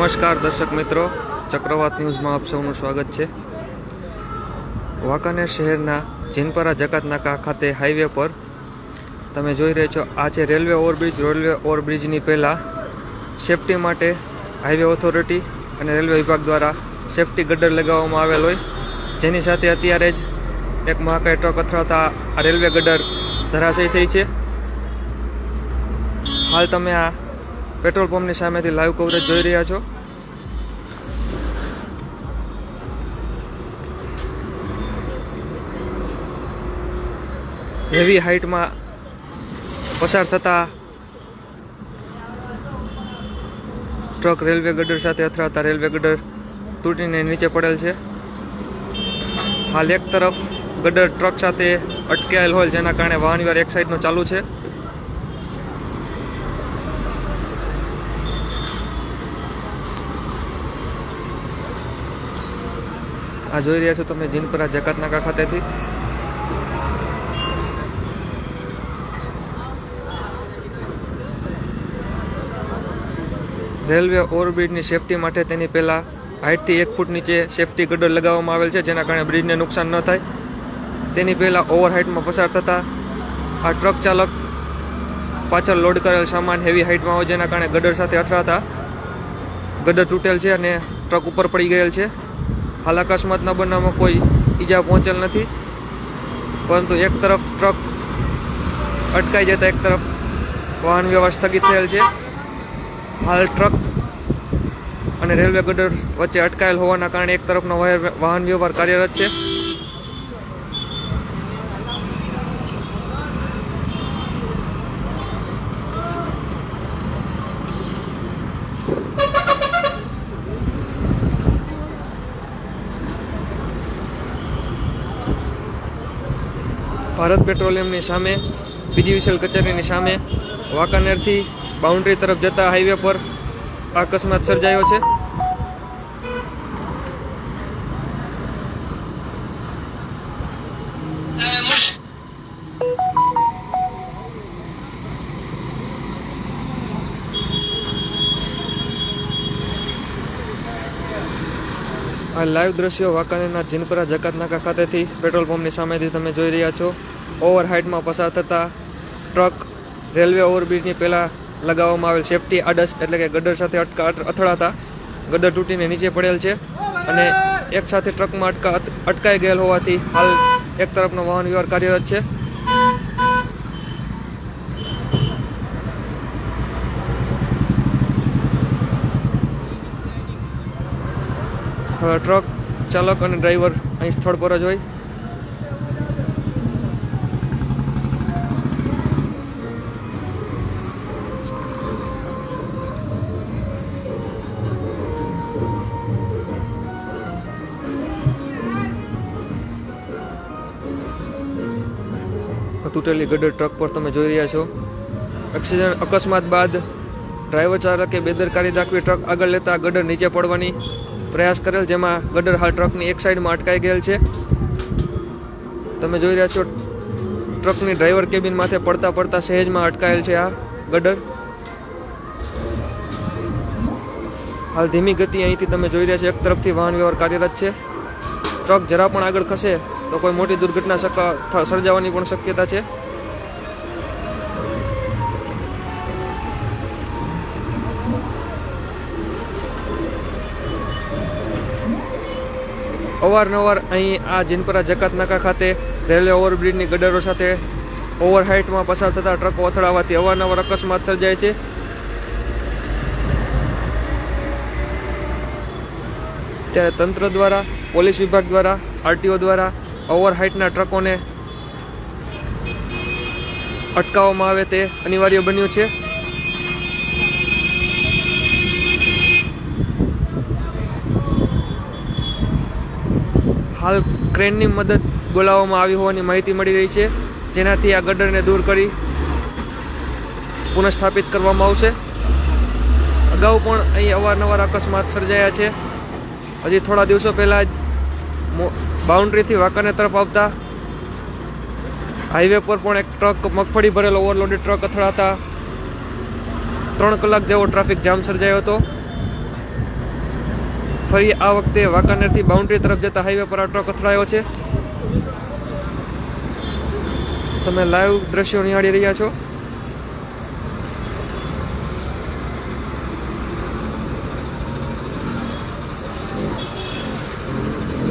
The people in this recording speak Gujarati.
નમસ્કાર દર્શક મિત્રો, ચક્રવાત ન્યૂઝમાં આપ સૌનું સ્વાગત છે. વાંકાનેર શહેરના જીનપરા જકાતનાકા ખાતે હાઈવે પર તમે જોઈ રહ્યા છો, આ છે રેલવે ઓવરબ્રિજ. રેલવે ઓવરબ્રિજની પહેલાં સેફટી માટે હાઈવે ઓથોરિટી અને રેલવે વિભાગ દ્વારા સેફટી ગડર લગાવવામાં આવેલ હોય. જેની સાથે અત્યારે જ એક મહાકાય ટ્રક અથડાતા આ રેલવે ગડર ધરાશય થઈ છે. હાલ તમે આ પેટ્રોલ પંપની સામેથી લાઈવ કવરેજ જોઈ રહ્યા છો. હેવી હાઇટમાં પસાર થતા ટ્રક રેલવે ગડર સાથે અથડાતા રેલવે ગડર તૂટીને નીચે પડેલ છે. હાલ એક તરફ ગડર ટ્રક સાથે અટકાયેલ હોય જેના કારણે વાહન વ્યવહાર એક સાઈડનો ચાલુ છે. આ જોઈ રહ્યા છો તમે જીનપરા જકાતનાકા ખાતેથી. રેલવે ઓવરબ્રિજની સેફટી માટે તેની પહેલાં હાઇટથી એક ફૂટ નીચે સેફટી ગડર લગાવવામાં આવેલ છે, જેના કારણે બ્રિજને નુકસાન ન થાય. તેની પહેલાં ઓવર હાઇટમાં પસાર થતાં આ ટ્રક ચાલક પાછળ લોડ કરેલ સામાન હેવી હાઇટમાં હોય, જેના કારણે ગડર સાથે અથડાતા ગડર તૂટેલ છે અને ટ્રક ઉપર પડી ગયેલ છે. હાલ અકસ્માતના બનાવમાં કોઈ ઈજા પહોંચેલ નથી, પરંતુ એક તરફ ટ્રક અટકાઈ જતા એક તરફ વાહન વ્યવહાર સ્થગિત થયેલ છે. હાલ ટ્રક અને રેલવે ગડર વચ્ચે અટકાયેલ હોવાના કારણે એક તરફનો વાહન- વ્યવહાર કાર્યરત છે. ભારત પેટ્રોલિયમની સામે પીજીવીસીએલ કચેરીની સામે, વાંકાનેરથી બાઉન્ડ્રી તરફ જતા હાઈવે પર અકસ્માત સર્જાયો છે. આ લાઈવ દ્રશ્યો વાંકાનેરના જીનપરા જકાતનાકા ખાતેથી પેટ્રોલ પંપની સામેથી તમે જોઈ રહ્યા છો. ઓવર હાઇટમાં પસાર થતા ટ્રક રેલવે ઓવરબ્રિજની પહેલાં લગાવવામાં આવેલ સેફટી આડસ એટલે કે ગડર સાથે અટકા અથડાતા ગડર તૂટીને નીચે પડેલ છે અને એક સાથે ટ્રકમાં અટકા અટકાઈ ગયેલ હોવાથી હાલ એક તરફનો વાહન વ્યવહાર કાર્યરત છે. ટ્રક ચાલક અને ડ્રાઈવર અહીં સ્થળ પર જ હોય. તૂટેલી ગડર ટ્રક પર તમે જોઈ રહ્યા છો. એક્સિડન્ટ અકસ્માત બાદ ડ્રાઈવર ચાલકે બેદરકારી દાખવી ટ્રક આગળ લેતા ગડર નીચે પડવાની પ્રયાસ કરેલ જેમાં ગડર હાલ ટ્રકની એક સાઈડમાં અટકાઈ ગયેલ છે. તમે જોઈ રહ્યા છો, ટ્રકની ડ્રાઈવર કેબિન માથે પડતા પડતા સહેજમાં અટકાયેલ છે આ ગડર. હાલ ધીમી ગતિ અહીંથી તમે જોઈ રહ્યા છો, એક તરફથી વાહન વ્યવહાર કાર્યરત છે. ટ્રક જરા પણ આગળ ખસે તો કોઈ મોટી દુર્ઘટના સર્જાવાની પણ શક્યતા છે. અવારનવાર અહીં આ જીનપરા જકાતનાકા ખાતે રેલવે ઓવરબ્રિજની ગડરો સાથે ઓવર હાઇટમાં પસાર થતા ટ્રકો અથડાવાથી અવારનવાર અકસ્માત સર્જાય છે. ત્યારે તંત્ર દ્વારા, પોલીસ વિભાગ દ્વારા, આરટીઓ દ્વારા ઓવર હાઇટના ટ્રકોને અટકાવવામાં આવે તે અનિવાર્ય બન્યું છે. હાલ ક્રેનની મદદ બોલાવવામાં આવી હોવાની માહિતી મળી રહી છે. જેનાથી આ ગડરને દૂર કરી પુનઃસ્થાપિત કરવામાં આવશે. અગાઉ પણ અહીં અવારનવાર અકસ્માત સર્જાયા છે. હજી થોડા દિવસો પહેલાં જ બાઉન્ડ્રીથી વાંકાને તરફ આવતા હાઈવે પર પણ એક ટ્રક મગફળી ભરેલો ઓવરલોડેડ ટ્રક અથડાતા ત્રણ કલાક જેવો ટ્રાફિક જામ સર્જાયો હતો. ફરી આ વખતે વાંકાનેરથી બાઉન્ડ્રી તરફ જતા હાઈવે પર આ ટ્રક અથડાયો છે. તમે લાઈવ દ્રશ્યો નિહાળી રહ્યા છો.